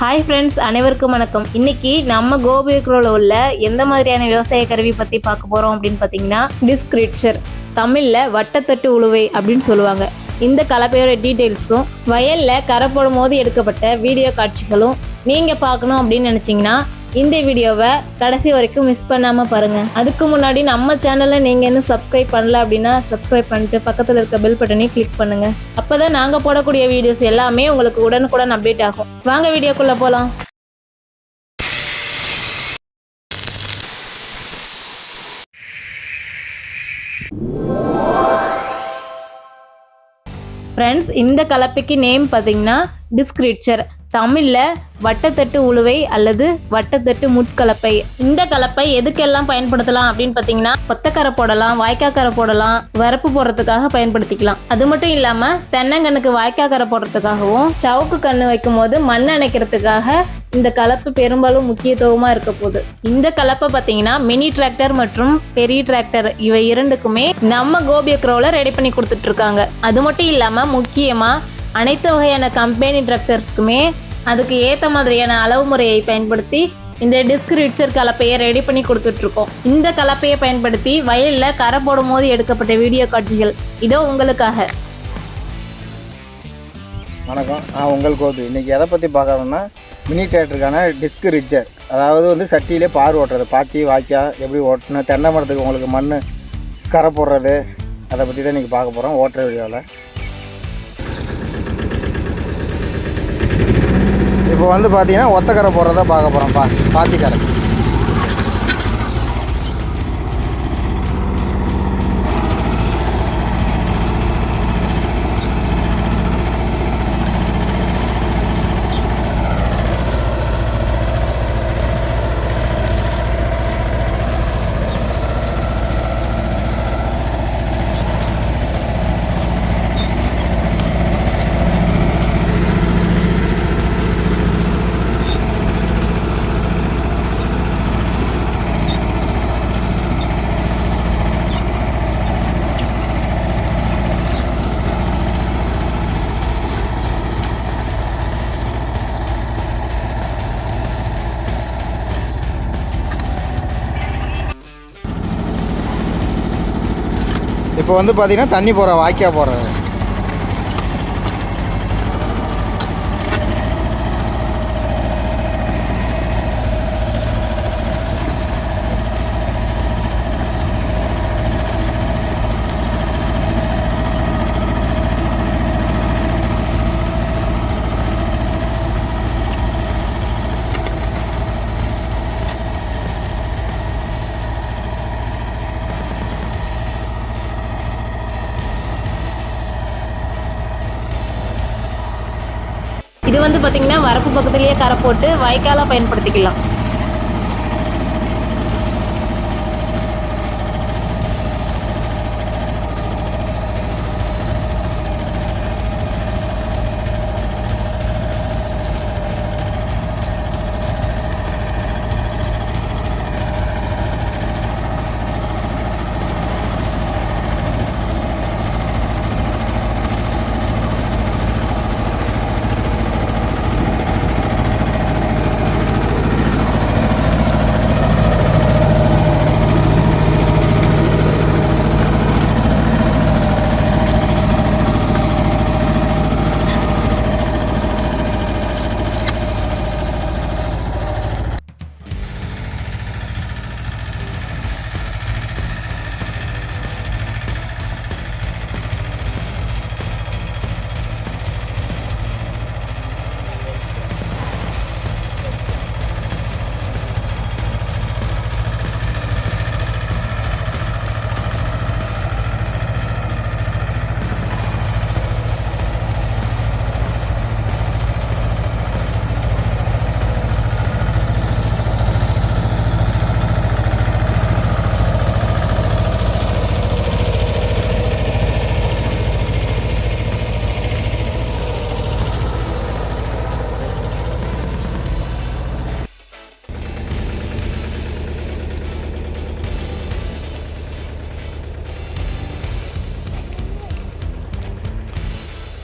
Hi friends அனைவருக்கும் வணக்கம். இன்னைக்கு நம்ம கோபிக்ரோவில் உள்ள எந்த மாதிரியான விவசாய கருவி பற்றி பார்க்க போகிறோம் அப்படின்னு பார்த்தீங்கன்னா டிஸ்கிரிப்சர் தமிழில் வட்டத்தட்டு உழுவை அப்படின்னு சொல்லுவாங்க. இந்த கலப்பையோட டீட்டெயில்ஸும் வயலில் கரை போடும் போது எடுக்கப்பட்ட வீடியோ காட்சிகளும் நீங்கள் பார்க்கணும் அப்படின்னு நினச்சிங்கன்னா இந்த வீடியோவை கடைசி வரைக்கும் மிஸ் பண்ணாமல் பாருங்கள் அதுக்கு முன்னாடி நம்ம சேனலை நீங்கள் இன்னும் சப்ஸ்கிரைப் பண்ணல அப்படின்னா சப்ஸ்கிரைப் பண்ணிட்டு பக்கத்தில் இருக்க பெல் பட்டனையும் கிளிக் பண்ணுங்கள் அப்போ தான் நாங்கள் போடக்கூடிய வீடியோஸ் எல்லாமே உங்களுக்கு உடனுக்குடன் அப்டேட் ஆகும். வாங்க வீடியோக்குள்ளே போகலாம் ஃப்ரெண்ட்ஸ் இந்த கலப்பைக்கு நேம் பார்த்தீங்கன்னா டிஸ்கிரிப்சர் தமிழில் வட்டத்தட்டு உழுவை அல்லது வட்டத்தட்டு முட்கலப்பை. இந்த கலப்பை எதுக்கெல்லாம் பயன்படுத்தலாம் அப்படின்னு பார்த்தீங்கன்னா கொத்தக்கரை போடலாம் வாய்க்காக்கரை போடலாம் வரப்பு போடுறதுக்காக பயன்படுத்திக்கலாம். அது மட்டும் இல்லாமல் தென்னங்கண்ணுக்கு வாய்க்காக்கரை போடுறதுக்காகவும் சவுக்கு கண்ணு வைக்கும் போது மண் அணைக்கிறதுக்காக இந்த கலப்பு பெரும்பாலும் முக்கியத்துவமாக இருக்க போகுது. இந்த கலப்பை பார்த்தீங்கன்னா மினி டிராக்டர் மற்றும் பெரிய டிராக்டர் இவை இரண்டுக்குமே நம்ம கோபியக்ரோவில் ரெடி பண்ணி கொடுத்துட்ருக்காங்க அது மட்டும் இல்லாமல் முக்கியமாக அனைத்து வகையான கம்பெனி டிராக்டர்ஸ்க்குமே அதுக்கு ஏற்ற மாதிரியான அளவு முறையை பயன்படுத்தி இந்த டிஸ்க் ரிட்சர் கலப்பையை ரெடி பண்ணி கொடுத்துட்ருக்கோம். இந்த கலப்பையை பயன்படுத்தி வயலில் கரை போடும் போது எடுக்கப்பட்ட வீடியோ காட்சிகள். இதோ உங்களுக்காக. வணக்கம். நான் உங்கள் கோபி. இன்றைக்கி எதை பற்றி பார்க்குறோம்னா மினி டேட்டருக்கான டிஸ்க் ரிச்சர் அதாவது வந்து சட்டியிலே பார் ஓட்டுறது பாத்தி வாய்க்கா எப்படி ஓட்டணும் தென்னை மரத்துக்கு உங்களுக்கு மண் கரை போடுறது அதை பற்றி தான் இன்றைக்கி பார்க்க போகிறோம் ஓட்டுற வீடியோவில் இப்போ வந்து பார்த்தீங்கன்னா ஒத்தக்கரை போடுறத பார்க்க போகிறோம்ப்பா பாத்திக்கரை இப்போ வந்து பார்த்தீங்கன்னா தண்ணி போகிற வாய்க்கா போடுறது இது வந்து பார்த்தீங்கன்னா வரப்பு பக்கத்துலேயே கரை போட்டு வாய்க்காலாக பயன்படுத்திக்கலாம்.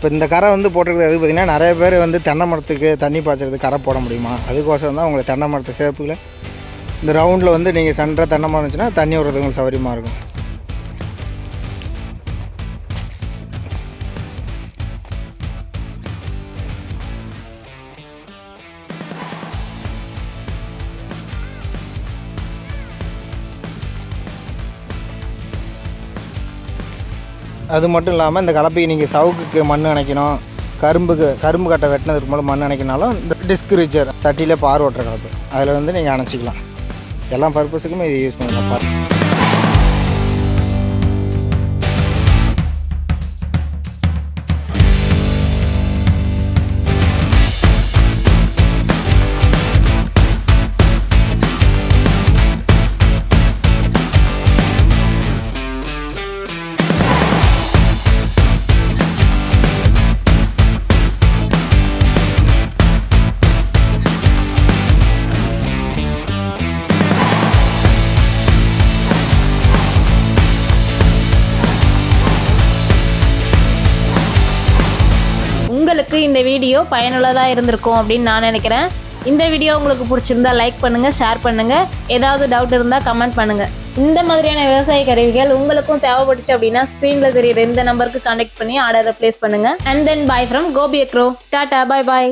இப்போ இந்த கரை வந்து போட்டிருக்கிறது எது பார்த்திங்கன்னா நிறைய பேர் வந்து தென்னை மரத்துக்கு தண்ணி பாய்ச்சறது கரை போட முடியுமா? அதுக்கோசரம் தான் உங்களுக்கு தென்னை மரத்து சேர்ப்புகளை இந்த ரவுண்டில் வந்து நீங்கள் சென்டராக தென்னை மரம் இருந்துச்சுன்னா தண்ணி விடுறது உங்களுக்கு சௌகரியமாக இருக்கும். அது மட்டும் இல்லாமல் இந்த கலப்பைக்கு நீங்கள் சவுக்குக்கு மண் அணைக்கணும் கரும்புக்கு கரும்பு கட்டை வெட்டினதுக்கு மேலே மண் அணைக்கினாலும் இந்த டிஸ்க் ரிச்சர் சட்டியில் பார் ஓட்டுற கலப்பு. அதில் வந்து நீங்கள் அணைச்சிக்கலாம். எல்லா பர்பஸுக்குமே இது யூஸ் பண்ணலாம். உங்களுக்கு இந்த வீடியோ பயனுள்ளதாக இருந்திருக்கும் அப்படின்னு நான் நினைக்கிறேன். இந்த வீடியோ உங்களுக்கு பிடிச்சிருந்தா லைக் பண்ணுங்க ஷேர் பண்ணுங்க. ஏதாவது டவுட் இருந்தால் கமெண்ட் பண்ணுங்க. இந்த மாதிரியான விவசாய கருவிகள் உங்களுக்கும் தேவைப்பட்டுச்சு அப்படின்னா ஸ்க்ரீனில் தெரியுற இந்த நம்பருக்கு கான்டாக்ட் பண்ணி ஆர்டரை ப்ளேஸ் பண்ணுங்க. And then bye from Gobi agro. Ta ta bye bye